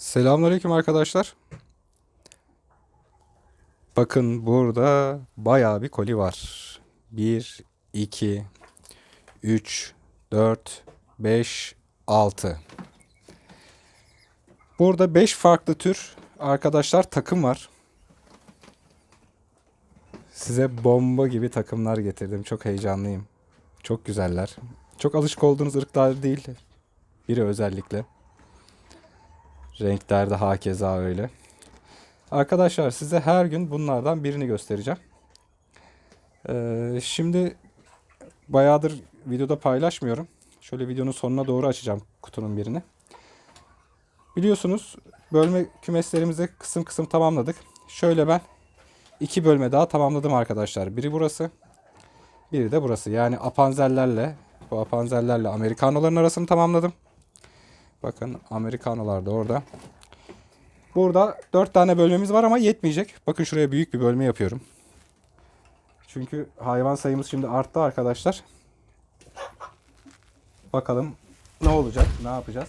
Selamünaleyküm arkadaşlar. Bakın burada bayağı bir koli var. 1, 2, 3, 4, 5, 6. Burada 5 farklı tür arkadaşlar takım var. Size bomba gibi takımlar getirdim. Çok heyecanlıyım. Çok güzeller. Çok alışık olduğunuz ırklar değil. Biri özellikle. Renklerde hakeza öyle. Arkadaşlar size her gün bunlardan birini göstereceğim. Ee, şimdi bayağıdır videoda paylaşmıyorum. Şöyle videonun sonuna doğru açacağım kutunun birini. Biliyorsunuz bölme kümeslerimizi kısım kısım tamamladık. Şöyle ben iki bölme daha tamamladım arkadaşlar. Biri burası, biri de burası. Yani apanzerlerle, bu apanzerlerle Amerikanoların arasını tamamladım. Bakın Amerikanolar da orada. Burada 4 tane bölmemiz var ama yetmeyecek. Bakın şuraya büyük bir bölme yapıyorum. Çünkü hayvan sayımız şimdi arttı arkadaşlar. Bakalım ne olacak, ne yapacağız.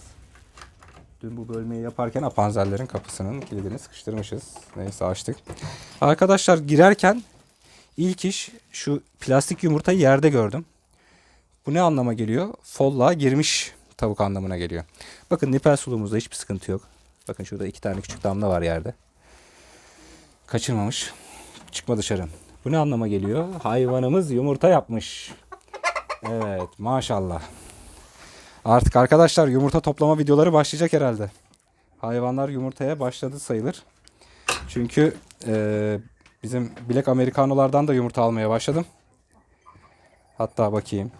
Dün bu bölmeyi yaparken apanzerlerin kapısının kilidini sıkıştırmışız. Neyse açtık. Arkadaşlar girerken ilk iş şu plastik yumurtayı yerde gördüm. Bu ne anlama geliyor? Folla girmiş tavuk anlamına geliyor. Bakın nipel suluğumuzda hiçbir sıkıntı yok. Bakın şurada iki tane küçük damla var yerde. Kaçırmamış. Çıkma dışarı. Bu ne anlama geliyor? Hayvanımız yumurta yapmış. Evet maşallah. Artık arkadaşlar yumurta toplama videoları başlayacak herhalde. Hayvanlar yumurtaya başladı sayılır. Çünkü eee, bizim Black Amerikanolardan da yumurta almaya başladım. Hatta bakayım.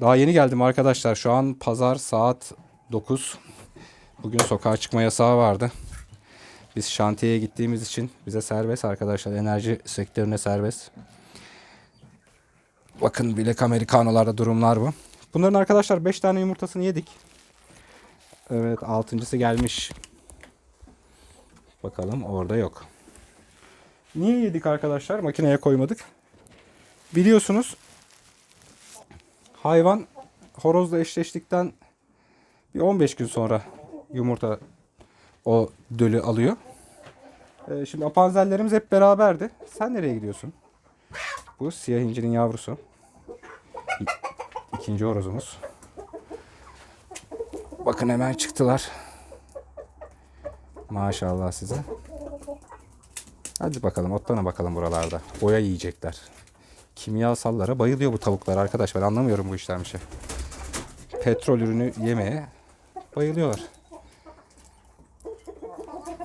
Daha yeni geldim arkadaşlar. Şu an pazar saat 9. Bugün sokağa çıkma yasağı vardı. Biz şantiyeye gittiğimiz için bize serbest arkadaşlar. Enerji sektörüne serbest. Bakın Black Amerikanolarda durumlar bu. Bunların arkadaşlar 5 tane yumurtasını yedik. Evet altıncısı gelmiş. Bakalım orada yok. Niye yedik arkadaşlar? Makineye koymadık. Biliyorsunuz hayvan horozla eşleştikten bir 15 gün sonra yumurta o dölü alıyor. Ee, şimdi apanzerlerimiz hep beraberdi. Sen nereye gidiyorsun? Bu siyah incinin yavrusu. İ- İkinci horozumuz. Bakın hemen çıktılar. Maşallah size. Hadi bakalım otlana bakalım buralarda. Boya yiyecekler. Kimyasallara bayılıyor bu tavuklar arkadaş. Ben anlamıyorum bu işten bir şey. Petrol ürünü yemeye bayılıyorlar.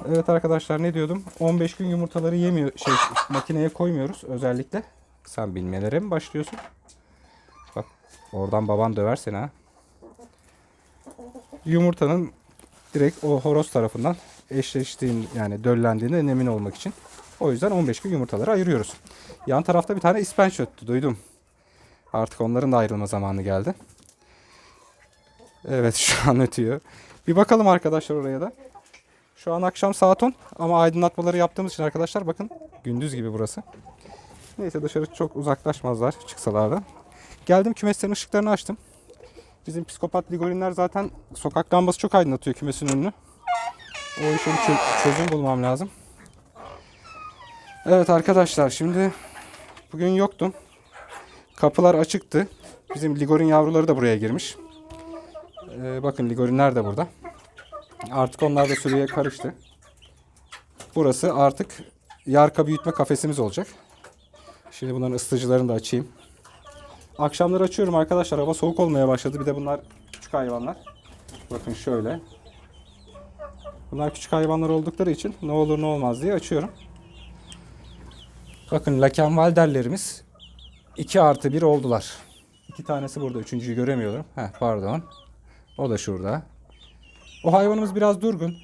Evet arkadaşlar ne diyordum? 15 gün yumurtaları yemiyor şey makineye koymuyoruz özellikle. Sen bilmelere mi başlıyorsun? Bak oradan baban döver seni ha. Yumurtanın direkt o horoz tarafından eşleştiğin yani döllendiğinden emin olmak için. O yüzden 15 gün yumurtaları ayırıyoruz. Yan tarafta bir tane ispenç öttü duydum. Artık onların da ayrılma zamanı geldi. Evet şu an ötüyor. Bir bakalım arkadaşlar oraya da. Şu an akşam saat 10 ama aydınlatmaları yaptığımız için arkadaşlar bakın gündüz gibi burası. Neyse dışarı çok uzaklaşmazlar çıksalar da. Geldim kümeslerin ışıklarını açtım. Bizim psikopat ligorinler zaten sokak lambası çok aydınlatıyor kümesin önünü. O işe bir çö- çözüm bulmam lazım. Evet arkadaşlar şimdi bugün yoktum. Kapılar açıktı. Bizim ligorin yavruları da buraya girmiş. Ee, bakın ligorinler de burada. Artık onlar da sürüye karıştı. Burası artık yarka büyütme kafesimiz olacak. Şimdi bunların ısıtıcılarını da açayım. Akşamları açıyorum arkadaşlar. Hava soğuk olmaya başladı. Bir de bunlar küçük hayvanlar. Bakın şöyle. Bunlar küçük hayvanlar oldukları için ne olur ne olmaz diye açıyorum. Bakın Lakenvalderlerimiz 2 artı 1 oldular. İki tanesi burada. Üçüncüyü göremiyorum. Heh, pardon. O da şurada. O hayvanımız biraz durgun.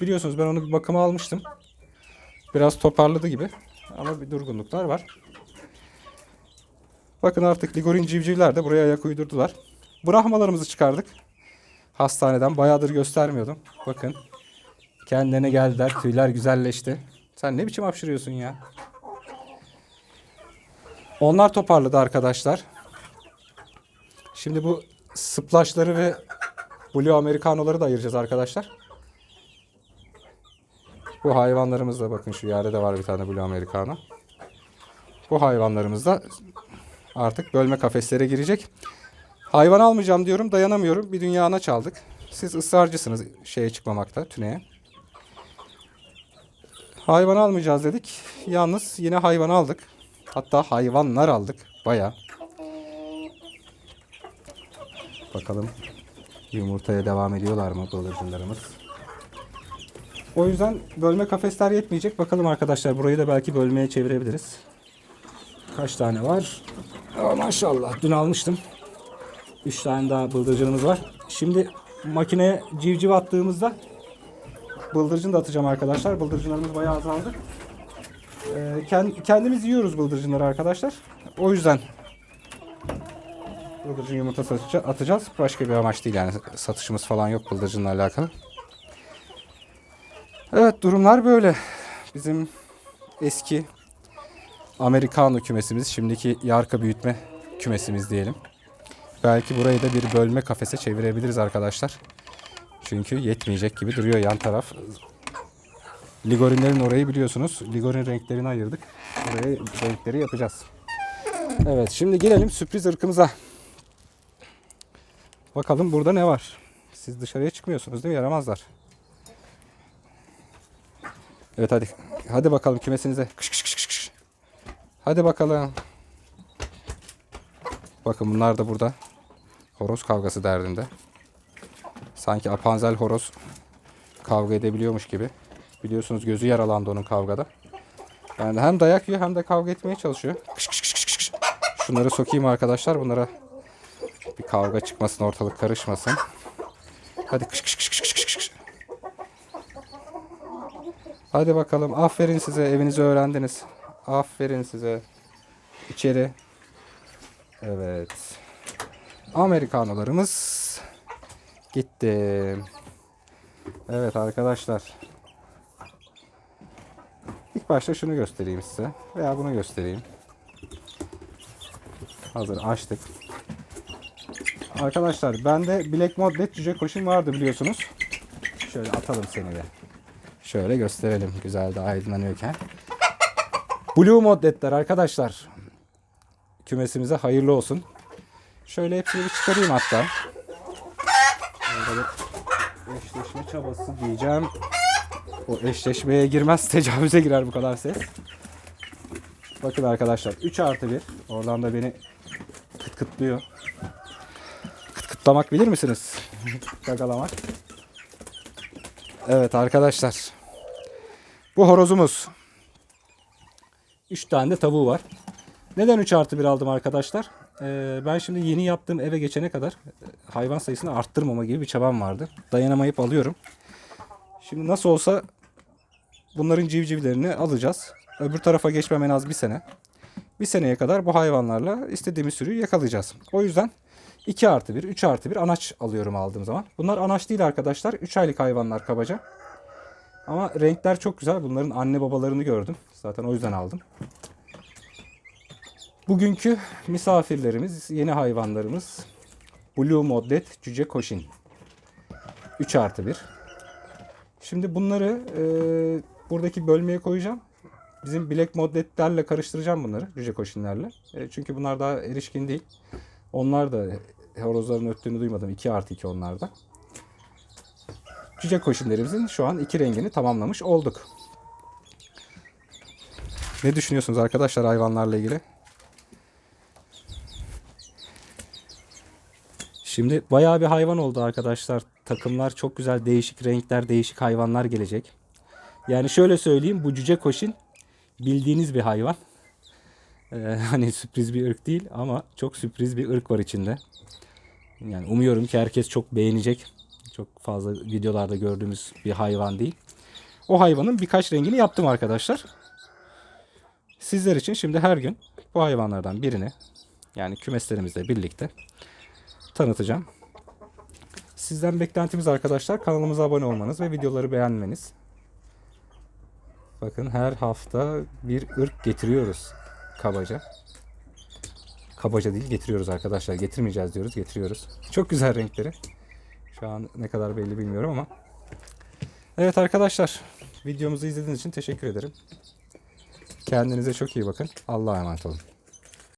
Biliyorsunuz ben onu bir bakıma almıştım. Biraz toparladı gibi. Ama bir durgunluklar var. Bakın artık Ligorin civcivler de buraya ayak uydurdular. Brahmalarımızı çıkardık. Hastaneden bayağıdır göstermiyordum. Bakın. Kendine geldiler. Tüyler güzelleşti. Sen ne biçim hapşırıyorsun ya? Onlar toparladı arkadaşlar. Şimdi bu splaşları ve Blue Americano'ları da ayıracağız arkadaşlar. Bu hayvanlarımız da bakın şu yerde de var bir tane Blue Americano. Bu hayvanlarımız da artık bölme kafeslere girecek. Hayvan almayacağım diyorum dayanamıyorum. Bir dünya anaç aldık. Siz ısrarcısınız şeye çıkmamakta tüneye. Hayvan almayacağız dedik. Yalnız yine hayvan aldık. Hatta hayvanlar aldık. Baya. Bakalım yumurtaya devam ediyorlar mı bıldırcınlarımız. O yüzden bölme kafesler yetmeyecek. Bakalım arkadaşlar burayı da belki bölmeye çevirebiliriz. Kaç tane var? Aa, maşallah dün almıştım. 3 tane daha bıldırcınımız var. Şimdi makineye civciv attığımızda bıldırcın da atacağım arkadaşlar. Bıldırcınlarımız bayağı azaldı. Ee, kend- kendimiz yiyoruz bıldırcınları arkadaşlar. O yüzden bıldırcın yumurta atacağız. Başka bir amaç değil yani satışımız falan yok bıldırcınla alakalı. Evet durumlar böyle. Bizim eski Amerikano kümesimiz, şimdiki yarka büyütme kümesimiz diyelim. Belki burayı da bir bölme kafese çevirebiliriz arkadaşlar. Çünkü yetmeyecek gibi duruyor yan taraf. Ligorinlerin orayı biliyorsunuz. Ligorin renklerini ayırdık. Oraya renkleri yapacağız. Evet şimdi gelelim sürpriz ırkımıza. Bakalım burada ne var? Siz dışarıya çıkmıyorsunuz değil mi? Yaramazlar. Evet hadi. Hadi bakalım kümesinize. Kış kış kış kış. Hadi bakalım. Bakın bunlar da burada. Horoz kavgası derdinde. Sanki Apanzel horoz kavga edebiliyormuş gibi. Biliyorsunuz gözü yaralandı onun kavgada. Yani hem dayak yiyor hem de kavga etmeye çalışıyor. Kış kış kış kış kış. Şunları sokayım arkadaşlar. Bunlara bir kavga çıkmasın, ortalık karışmasın. Hadi kış kış kış kış kış kış. Hadi bakalım. Aferin size. Evinizi öğrendiniz. Aferin size. İçeri. Evet. Amerikanolarımız gitti. Evet arkadaşlar. Başta şunu göstereyim size. Veya bunu göstereyim. Hazır açtık. Arkadaşlar bende Black Modlet cüce koşun vardı biliyorsunuz. Şöyle atalım seni de. Şöyle gösterelim güzel de aydınlanıyorken. Blue Modletler arkadaşlar. Kümesimize hayırlı olsun. Şöyle hepsini bir çıkarayım hatta. Eşleşme çabası diyeceğim. O eşleşmeye girmez tecavüze girer bu kadar ses. Bakın arkadaşlar 3 artı 1. Oradan da beni kıt kıtlıyor. Kıt kıtlamak bilir misiniz? Gagalamak. Evet arkadaşlar. Bu horozumuz. 3 tane de tavuğu var. Neden 3 artı 1 aldım arkadaşlar? Ee, ben şimdi yeni yaptığım eve geçene kadar e, hayvan sayısını arttırmama gibi bir çabam vardı. Dayanamayıp alıyorum. Şimdi nasıl olsa bunların civcivlerini alacağız. Öbür tarafa geçmem en az bir sene. Bir seneye kadar bu hayvanlarla istediğimiz sürüyü yakalayacağız. O yüzden 2 artı 1, 3 artı 1 anaç alıyorum aldığım zaman. Bunlar anaç değil arkadaşlar. 3 aylık hayvanlar kabaca. Ama renkler çok güzel. Bunların anne babalarını gördüm. Zaten o yüzden aldım. Bugünkü misafirlerimiz, yeni hayvanlarımız Blue Modlet Cüce Koşin. 3 artı 1. Şimdi bunları e, buradaki bölmeye koyacağım. Bizim Black Modletlerle karıştıracağım bunları. Cüce Koşinlerle. E, çünkü bunlar daha erişkin değil. Onlar da horozların öttüğünü duymadım. 2 artı 2 onlar da. Cüce Koşinlerimizin şu an iki rengini tamamlamış olduk. Ne düşünüyorsunuz arkadaşlar hayvanlarla ilgili? Şimdi bayağı bir hayvan oldu arkadaşlar. Takımlar çok güzel değişik renkler, değişik hayvanlar gelecek. Yani şöyle söyleyeyim bu cüce koşin bildiğiniz bir hayvan. Ee, hani sürpriz bir ırk değil ama çok sürpriz bir ırk var içinde. Yani umuyorum ki herkes çok beğenecek. Çok fazla videolarda gördüğümüz bir hayvan değil. O hayvanın birkaç rengini yaptım arkadaşlar. Sizler için şimdi her gün bu hayvanlardan birini yani kümeslerimizle birlikte tanıtacağım. Sizden beklentimiz arkadaşlar kanalımıza abone olmanız ve videoları beğenmeniz. Bakın her hafta bir ırk getiriyoruz kabaca. Kabaca değil getiriyoruz arkadaşlar. Getirmeyeceğiz diyoruz getiriyoruz. Çok güzel renkleri. Şu an ne kadar belli bilmiyorum ama. Evet arkadaşlar Videomuzu izlediğiniz için teşekkür ederim. Kendinize çok iyi bakın. Allah'a emanet olun.